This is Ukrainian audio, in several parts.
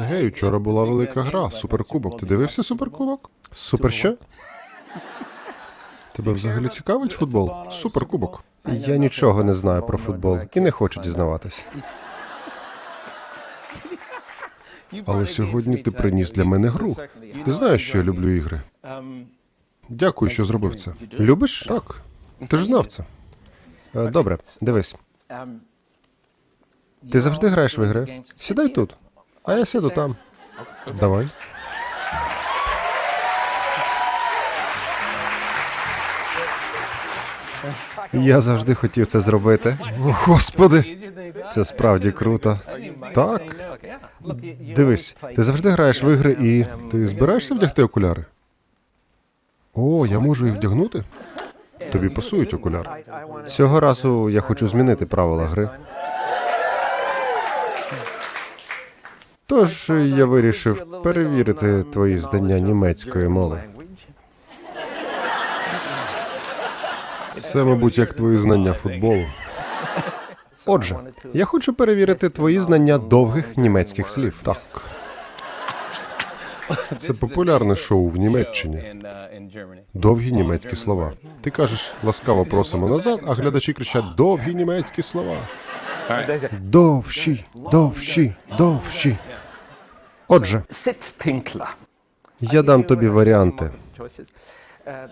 Гей, вчора була велика гра, суперкубок. Ти дивився суперкубок? Супер що? Тебе взагалі цікавить футбол? Суперкубок. Я нічого не знаю про футбол і не хочу дізнаватись. Але сьогодні ти приніс для мене гру. Ти знаєш, що я люблю ігри. Дякую, що зробив це. Любиш? Так. Ти ж знав це. Е, Добре, дивись. Ти завжди граєш в ігри. Сідай тут, а я сяду там. Давай. Я завжди хотів це зробити. О, Господи, це справді круто. Так. Дивись, ти завжди граєш в ігри і ти збираєшся вдягти окуляри? О, я можу їх вдягнути? Тобі пасують окуляри. Цього разу я хочу змінити правила гри. Тож я вирішив перевірити твої знання німецької мови. Це, мабуть, як твої знання футболу. Отже, я хочу перевірити твої знання довгих німецьких слів. Так. Це популярне шоу в Німеччині. Довгі німецькі слова. Ти кажеш ласкаво просимо назад, а глядачі кричать довгі німецькі слова. Довші, довші, довші. Отже, я дам тобі варіанти.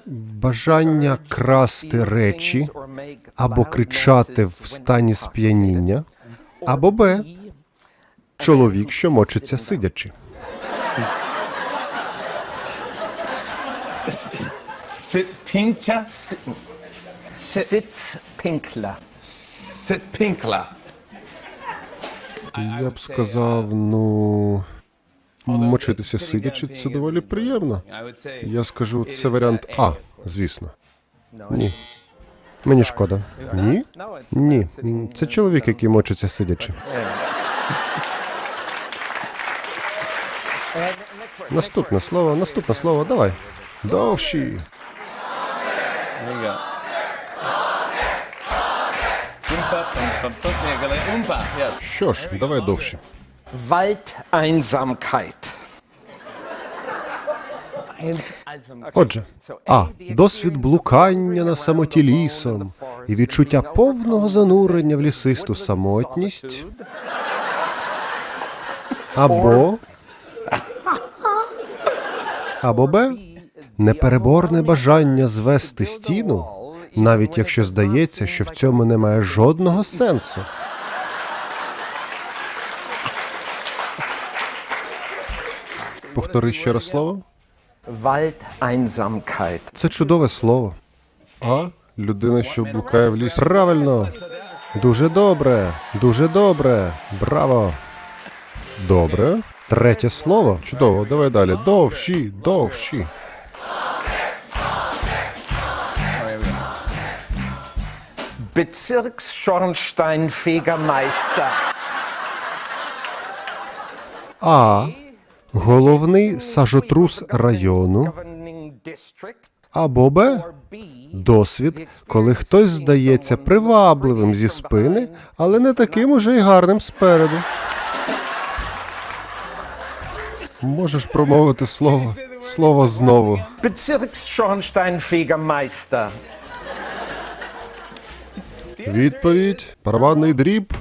Бажання красти речі або кричати в стані сп'яніння, або Б. Чоловік, що мочиться сидячи. Sitzpinkler? Sitzpinkler. Sitzpinkler. Я б сказав, ну. Мочитися сидячи це доволі приємно. Я скажу, це варіант А, звісно. Ні. Мені шкода. Ні? Ні. Це чоловік, який мочиться сидячи. Наступне слово, наступне слово, давай. Довші. Що ж, давай довші. Waldeinsamkeit. Отже, А. Досвід блукання на самоті лісом і відчуття повного занурення в лісисту самотність. Або. Або Б. Непереборне бажання звести стіну, навіть якщо здається, що в цьому немає жодного сенсу. Повтори ще раз слово. Waldeinsamkeit. Це чудове слово. А? Людина, що блукає в лісі. Правильно. Дуже добре. Дуже добре. Браво. Добре. Третє слово. Чудово. Давай далі. Довші, довші. Bezirksschornsteinfegermeister. А. Головний сажотрус району. Або Б. Досвід, коли хтось здається привабливим зі спини, але не таким уже й гарним спереду. Можеш промовити слово. Слово знову. Bezirksschornsteinfegermeister. Відповідь. Барабанний дріб.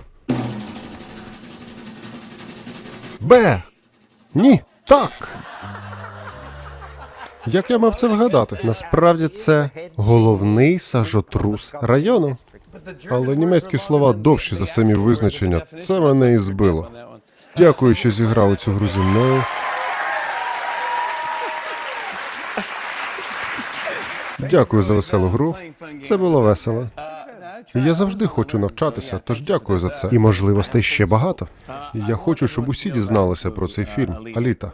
Б. Ні. Так. Як я мав це вгадати? Насправді це головний сажотрус району. Але німецькі слова довші за самі визначення. Це мене і збило. Дякую, що зіграв у цю гру зі мною. Дякую за веселу гру. Це було весело. Я завжди хочу навчатися, тож дякую за це. І можливостей ще багато. Я хочу, щоб усі дізналися про цей фільм. Аліта.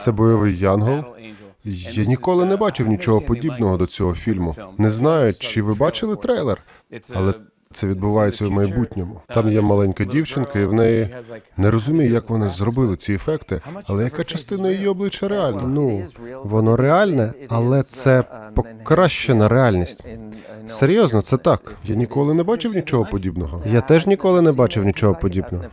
Це бойовий янгол. Я ніколи не бачив нічого подібного до цього фільму. Не знаю, чи ви бачили трейлер, але це відбувається в майбутньому. Там є маленька дівчинка, і в неї не розумію, як вони зробили ці ефекти, але яка частина її обличчя реальна? Ну воно реальне, але це покращена реальність. Серйозно, це так. Я ніколи не бачив нічого подібного. Я теж ніколи не бачив нічого подібного.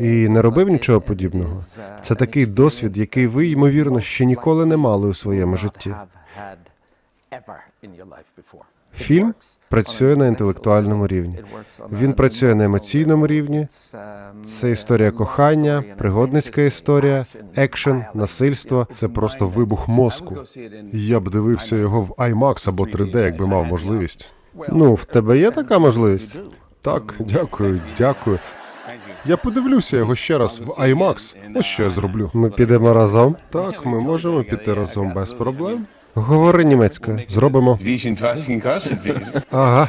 і не робив нічого подібного. Це такий досвід, який ви, ймовірно, ще ніколи не мали у своєму житті. Фільм працює на інтелектуальному рівні. Він працює на емоційному рівні. Це історія кохання, пригодницька історія, екшен, насильство. Це просто вибух мозку. Я б дивився його в IMAX або 3D, якби мав можливість. Ну, в тебе є така можливість? Так, дякую, дякую. Я подивлюся його ще раз в IMAX. Ось що я зроблю. Ми підемо разом? Так, ми можемо піти разом без проблем. Говори німецькою. Зробимо. Ага,